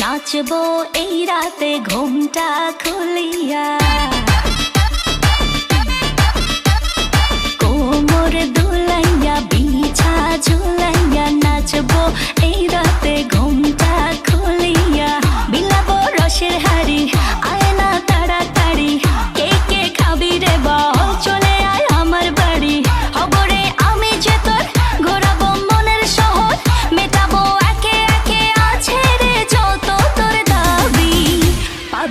नाचबो ए राते घूमटा खुलिया।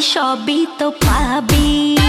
সবই তো পাবি।